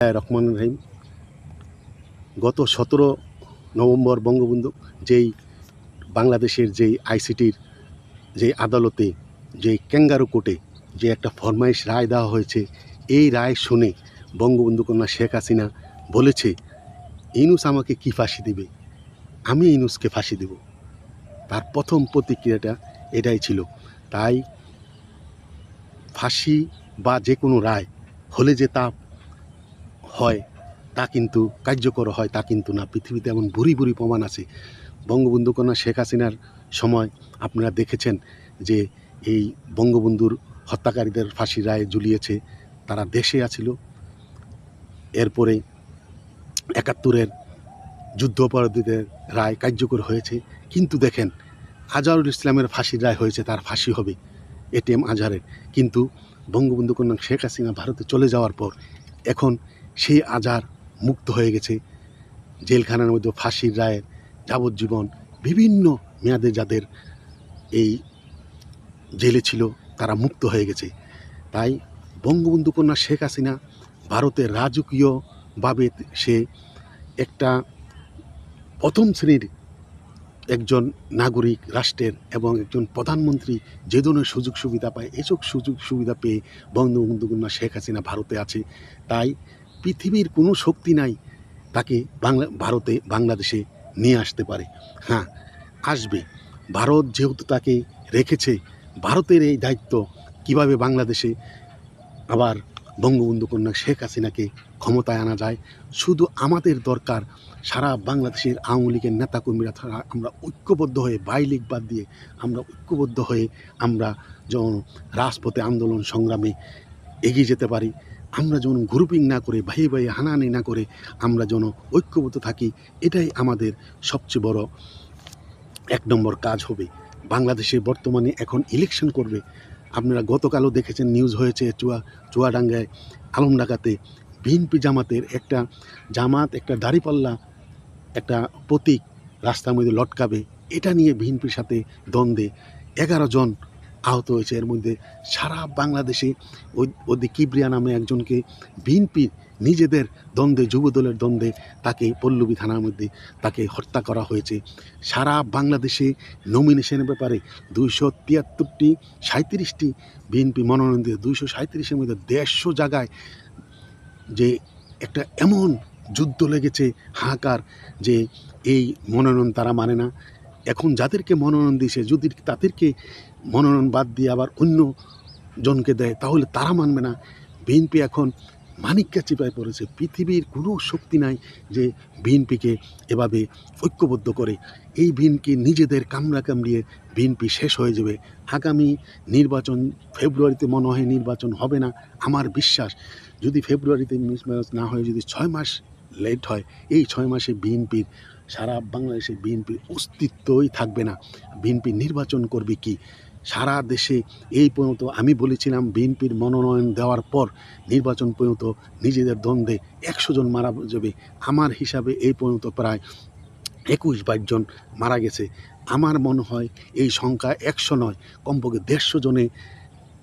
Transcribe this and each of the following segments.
রহমান রহিম গত সতেরো নভেম্বর বঙ্গবন্ধু যেই বাংলাদেশের যেই আইসিটির যে আদালতে যে ক্যাঙ্গারু কোর্টে যে একটা ফরমাইশ রায় দেওয়া হয়েছে, এই রায় শুনে বঙ্গবন্ধু কন্যা শেখ হাসিনা বলেছে, ইনুস আমাকে কি ফাঁসি দিবে? আমি ইনুসকে ফাঁসি দেব। তার প্রথম প্রতিক্রিয়াটা এটাই ছিল। তাই ফাঁসি বা যে কোনো রায় হলে যে তা হয়, তা কিন্তু কার্যকর হয়, তা কিন্তু না। পৃথিবীতে এমন ভুরি ভুরি প্রমাণ আছে। বঙ্গবন্ধু কন্যা শেখ হাসিনার সময় আপনারা দেখেছেন যে এই বঙ্গবন্ধুর হত্যাকারীদের ফাঁসির রায় ঝুলিয়েছে, তারা দেশে আছিল। এরপরে একাত্তরের যুদ্ধ অপরাধীদের রায় কার্যকর হয়েছে। কিন্তু দেখেন আজহারুল ইসলামের ফাঁসির রায় হয়েছে, তার ফাঁসি হবে এটিএম আজহারের কিন্তু বঙ্গবন্ধু কন্যা শেখ হাসিনা ভারতে চলে যাওয়ার পর এখন সেই আজার মুক্ত হয়ে গেছে। জেলখানার মধ্যে ফাঁসির রায়ের যাবজ্জীবন বিভিন্ন মেয়াদে যাদের এই জেলে ছিল, তারা মুক্ত হয়ে গেছে। তাই বঙ্গবন্ধু কন্যা শেখ হাসিনা ভারতের রাজকীয়ভাবে সে একটা প্রথম শ্রেণির একজন নাগরিক, রাষ্ট্রের এবং একজন প্রধানমন্ত্রী যে ধরনের সুযোগ সুবিধা পায়, এসব সুযোগ সুবিধা পেয়ে বঙ্গবন্ধু কন্যা শেখ হাসিনা ভারতে আছে। তাই পৃথিবীর কোনো শক্তি নাই তাকে বাংলা, ভারতে, বাংলাদেশে নিয়ে আসতে পারে। হ্যাঁ আসবে। ভারত যেহেতু তাকে রেখেছে, ভারতের এই দায়িত্ব কীভাবে বাংলাদেশে আবার বঙ্গবন্ধু কন্যা শেখ হাসিনাকে ক্ষমতায় আনা যায়, শুধু আমাদের দরকার সারা বাংলাদেশের আওয়ামী লীগের নেতাকর্মীরা ছাড়া আমরা ঐক্যবদ্ধ হয়ে বাইলিগ বাদ দিয়ে আমরা ঐক্যবদ্ধ হয়ে আমরা যেমন রাজপথে আন্দোলন সংগ্রামে এগিয়ে যেতে পারি। আমরা যেন গ্রুপিং না করে ভাই ভাই হানাহানি না করে আমরা যেন ঐক্যবদ্ধ থাকি, এটাই আমাদের সবচেয়ে বড় এক নম্বর কাজ হবে। বাংলাদেশে বর্তমানে এখন ইলেকশন করবে। আপনারা গতকালও দেখেছেন নিউজ হয়েছে চুয়া, চুয়াডাঙ্গায়, আলমডাঙ্গাতে বিএনপি জামাতের একটা জামাত, একটা দাড়িপাল্লা, একটা প্রতীক রাস্তার মধ্যে লটকাবে। এটা নিয়ে বিএনপির সাথে দ্বন্দ্বে। এগারো জন আহত হয়েছে। এর মধ্যে সারা বাংলাদেশে ওই ওদি কিবরিয়া নামে একজনকে বিএনপির নিজেদের দ্বন্দ্বে, যুবদলের দ্বন্দ্বে তাকে পল্লবী থানার মধ্যে তাকে হত্যা করা হয়েছে। সারা বাংলাদেশে নমিনেশনের ব্যাপারে দুইশো তিয়াত্তরটি সাঁত্রিশটি বিএনপি মনোনয়ন দিয়ে দুইশো সাঁত্রিশের মধ্যে দেড়শো জায়গায় যে একটা এমন যুদ্ধ লেগেছে হাহাকার যে এই মনোনয়ন তারা মানে না। এখন যাদেরকে মনোনয়ন দিয়েছে, যদি তাদেরকে মনোনয়ন বাদ দিয়ে আবার অন্য জনকে দেয়, তাহলে তারা মানবে না। বিএনপি এখন মানিককে চিপায় পড়েছে। পৃথিবীর কোনো শক্তি নাই যে বিএনপিকে এভাবে ঐক্যবদ্ধ করে। এই বিএনপি নিজেদের কামড়া কামড়িয়ে বিএনপি শেষ হয়ে যাবে। আগামী নির্বাচন ফেব্রুয়ারিতে মনে হয় নির্বাচন হবে না, আমার বিশ্বাস। যদি ফেব্রুয়ারিতে মিসম্যাচ না হয়, যদি ছয় মাস লেট হয়, এই ছয় মাসে বিএনপির সারা বাংলাদেশে বিএনপির অস্তিত্বই থাকবে না। বিএনপি নির্বাচন করবে কি? সারা দেশে এই পর্যন্ত আমি বলেছিলাম বিএনপির মনোনয়ন দেওয়ার পর নির্বাচন পর্যন্ত নিজেদের দ্বন্দ্বে একশো জন মারা যাবে। আমার হিসাবে এই পর্যন্ত প্রায় একুশ বাইশ জন মারা গেছে। আমার মনে হয় এই সংখ্যা একশো নয়, কমপক্ষে দেড়শো জনে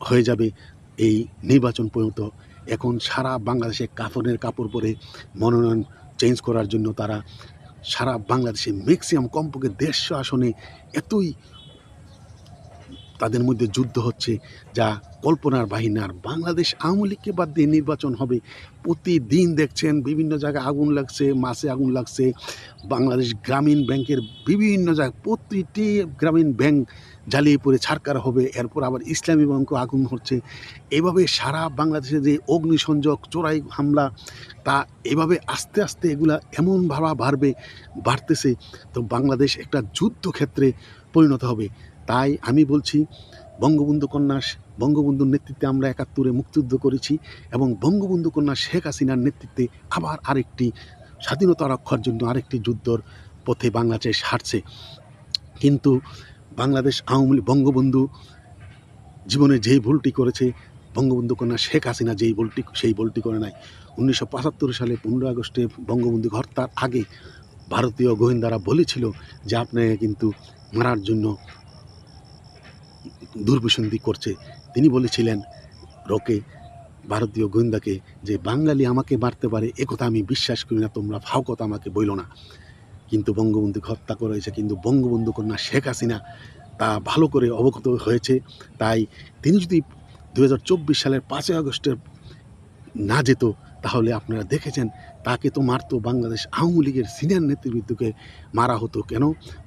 হয়ে যাবে এই নির্বাচন পর্যন্ত। এখন সারা বাংলাদেশে কাপড়ের কাপড় পরে মনোনয়ন চেঞ্জ করার জন্য তারা সারা বাংলাদেশে ম্যাক্সিমাম কমপক্ষে দেড়শো আসনে এতই তাদের মধ্যে যুদ্ধ হচ্ছে, যা কল্পনার বাহিনী আর বাংলাদেশ আওয়ামী লীগকে বাদ দিয়ে নির্বাচন হবে। প্রতিদিন দেখছেন বিভিন্ন জায়গায় আগুন লাগছে মাসে আগুন লাগছে। বাংলাদেশ গ্রামীণ ব্যাংকের বিভিন্ন জায়গায় প্রতিটি গ্রামীণ ব্যাংক জ্বালিয়ে পড়ে ছাড়কার হবে। এরপর আবার ইসলামী ব্যাংকও আগুন হচ্ছে এভাবে সারা বাংলাদেশে যে অগ্নিসংযোগ, চোরাই হামলা, তা এভাবে আস্তে আস্তে এগুলা এমনভাবে বাড়বে, বাড়তেছে। তো বাংলাদেশ একটা যুদ্ধক্ষেত্রে পরিণত হবে। তাই আমি বলছি, বঙ্গবন্ধু কন্যা বঙ্গবন্ধুর নেতৃত্বে আমরা একাত্তরে মুক্তিযুদ্ধ করেছি এবং বঙ্গবন্ধু কন্যা শেখ হাসিনার নেতৃত্বে আবার আরেকটি স্বাধীনতা রক্ষার জন্য আরেকটি যুদ্ধর পথে বাংলাদেশ হারছে। কিন্তু বাংলাদেশ আওয়ামী বঙ্গবন্ধু জীবনে যেই ভুলটি করেছে, বঙ্গবন্ধু কন্যা শেখ হাসিনা যেই ভুলটি, সেই ভুলটি করে নাই। উনিশশো পঁচাত্তর সালে পনেরো আগস্টে বঙ্গবন্ধু হত্যার আগে ভারতীয় গোয়েন্দারা বলেছিল যে আপনাকে কিন্তু মারার জন্য দুর্বিসন্ধি করছে। তিনি বলেছিলেন, রকে, ভারতীয় গোয়েন্দাকে, যে বাঙালি আমাকে মারতে পারে একথা আমি বিশ্বাস করি না, তোমরা ফাও কথা আমাকে বইল না। কিন্তু বঙ্গবন্ধুকে হত্যা করা হয়েছে, কিন্তু বঙ্গবন্ধু কন্যা শেখ হাসিনা তা ভালো করে অবগত হয়েছে। তাই তিনি যদি দু হাজার চব্বিশ সালের পাঁচই আগস্টের না যেত তাহলে আপনারা দেখেছেন তাকে তো মারতো বাংলাদেশ আওয়ামী লীগের সিনিয়র নেতৃবৃন্দকে মারা হতো কেন?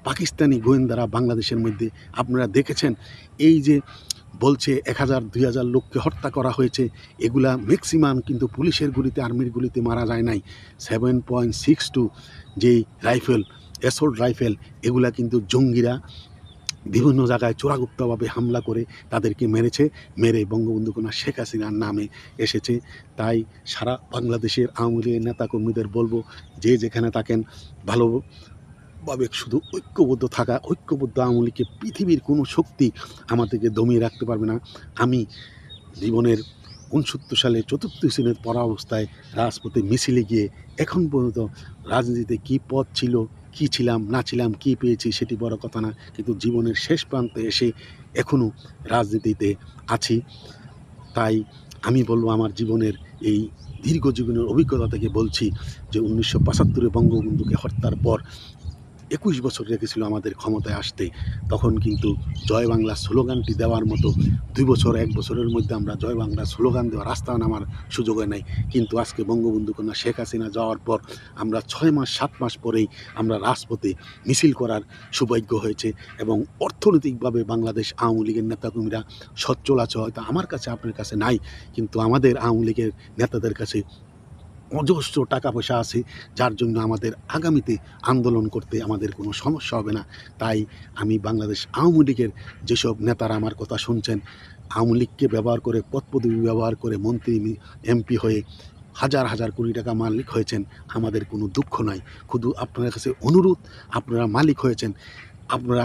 পাকিস্তানি গোয়েন্দারা বাংলাদেশের মধ্যে আপনারা দেখেছেন এই যে বলছে এক হাজার, দুই হাজার লোককে হত্যা করা হয়েছে, এগুলা ম্যাক্সিমাম কিন্তু পুলিশের গুলিতে আর্মির গুলিতে মারা যায় নাই। সেভেন পয়েন্ট সিক্স টু যেই রাইফেল অ্যাসল্ট রাইফেল এগুলা কিন্তু জঙ্গিরা বিভিন্ন জায়গায় চোরাগুপ্তভাবে হামলা করে তাদেরকে মেরেছে। মেরে বঙ্গবন্ধু কন্যা শেখ হাসিনার নামে এসেছে। তাই সারা বাংলাদেশের আওয়ামী লীগের নেতাকর্মীদের বলব, যে যেখানে থাকেন, ভালোভাবে শুধু ঐক্যবদ্ধ থাকা, ঐক্যবদ্ধ আওয়ামী লীগকে পৃথিবীর কোনো শক্তি আমাদেরকে দমিয়ে রাখতে পারবে না। আমি জীবনের উনসত্তর সালে চতুর্থ শ্রেণির পড়া অবস্থায় রাজপথে মিছিলে গিয়ে এখন পর্যন্ত রাজনীতিতে কী পথ ছিল কী ছিলাম, না ছিলাম, কী পেয়েছি সেটি বড় কথা না। কিন্তু জীবনের শেষ প্রান্তে এসে এখনও রাজনীতিতে আছি। তাই আমি বলব আমার জীবনের এই দীর্ঘ জীবনের অভিজ্ঞতা থেকে বলছি যে উনিশশো পঁচাত্তরে বঙ্গবন্ধুকে হত্যার পর একুশ বছর রেখেছিল আমাদের ক্ষমতায় আসতে, তখন কিন্তু জয় বাংলা স্লোগানটি দেওয়ার মতো দুই বছর, এক বছরের মধ্যে আমরা জয় বাংলা স্লোগান দেওয়া রাস্তা নামার সুযোগ হয় নাই। কিন্তু আজকে বঙ্গবন্ধু কন্যা শেখ হাসিনা যাওয়ার পর আমরা ছয় মাস, সাত মাস পরেই আমরা রাজপথে মিছিল করার সৌভাগ্য হয়েছে এবং অর্থনৈতিকভাবে বাংলাদেশ আওয়ামী লীগের নেতাকর্মীরা সচ্ছল আছে, হয়তো আমার কাছে আপনার কাছে নাই, কিন্তু আমাদের আওয়ামী লীগের নেতাদের কাছে অজস্র টাকা পয়সা আছে, যার জন্য আমাদের আগামীতে আন্দোলন করতে আমাদের কোনো সমস্যা হবে না। তাই আমি বাংলাদেশ আওয়ামী লীগের যেসব নেতারা আমার কথা শুনছেন, আওয়ামী লীগকে ব্যবহার করে, পদপদবি ব্যবহার করে মন্ত্রী, এমপি হয়ে হাজার হাজার কোটি টাকা মালিক হয়েছেন, আমাদের কোনো দুঃখ নাই শুধু আপনার কাছে অনুরোধ, আপনারা মালিক হয়েছেন, আপনারা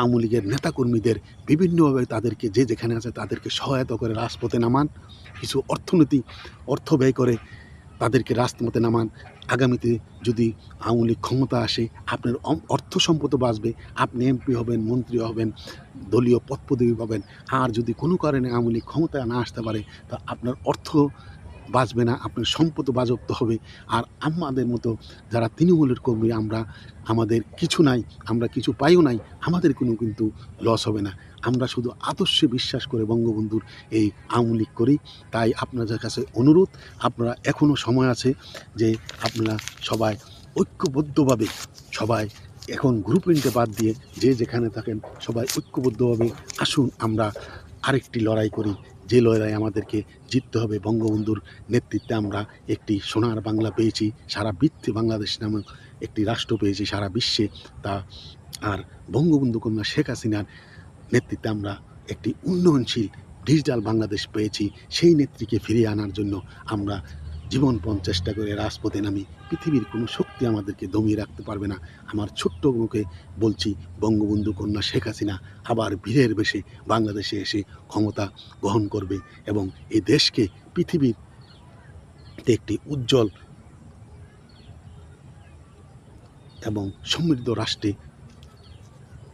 আওয়ামী লীগের নেতাকর্মীদের বিভিন্নভাবে তাদেরকে, যে যেখানে আছে তাদেরকে সহায়তা করে রাজপথে নামান। কিছু অর্থনীতি, অর্থ ব্যয় করে তাদেরকে রাজপথে নামান। আগামীতে যদি আওয়ামী লীগ ক্ষমতা আসে, আপনার অর্থ সম্পদ বাঁচবে, আপনি এমপি হবেন, মন্ত্রী হবেন, দলীয় পদ পদবি পাবেন। আর যদি কোনো কারণে আওয়ামী লীগ ক্ষমতায় না আসতে পারে, তা আপনার অর্থ বাঁচবে না, আপনার সম্পদ বাজপ্ত হবে। আর আমাদের মতো যারা তৃণমূলের কর্মী, আমরা, আমাদের কিছু নাই, আমরা কিছু পাইও নাই, আমাদের কোনো কিন্তু লস হবে না। আমরা শুধু আদর্শে বিশ্বাস করে বঙ্গবন্ধুর এই আওয়ামী লীগ করি। তাই আপনাদের কাছে অনুরোধ, আপনারা এখনও সময় আছে যে আপনারা সবাই ঐক্যবদ্ধভাবে, সবাই এখন গ্রুপ ইনটে বাদ দিয়ে যে যেখানে থাকেন সবাই ঐক্যবদ্ধভাবে আসুন, আমরা আরেকটি লড়াই করি। যে লড়াই আমাদেরকে জিততে হবে বঙ্গবন্ধুর নেতৃত্বে, আমরা একটি সোনার বাংলা পেয়েছি, সারা বৃত্তি বাংলাদেশ নামক একটি রাষ্ট্র পেয়েছি, সারা বিশ্বে। তা আর বঙ্গবন্ধু কন্যা শেখ হাসিনার নেতৃত্বে আমরা একটি উন্নয়নশীল ডিজিটাল বাংলাদেশ পেয়েছি। সেই নেত্রীকে ফিরিয়ে আনার জন্য আমরা জীবনপণ চেষ্টা করে রাজপথে নামি। পৃথিবীর কোনো শক্তি আমাদেরকে দমিয়ে রাখতে পারবে না। আমার ছোট্ট মুখে বলছি, বঙ্গবন্ধু কন্যা শেখ হাসিনা আবার বীরের বেশে বাংলাদেশে এসে ক্ষমতা গ্রহণ করবে এবং এই দেশকে পৃথিবীর একটি উজ্জ্বল এবং সমৃদ্ধ রাষ্ট্রে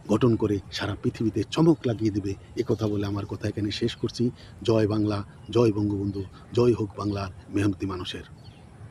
গঠন করে সারা পৃথিবীতে চমক লাগিয়ে দেবে। কথা বলে আমার কথা এখানে শেষ করছি। জয় বাংলা, জয় বঙ্গবন্ধু, জয় হোক বাংলার মেহনতি মানুষের।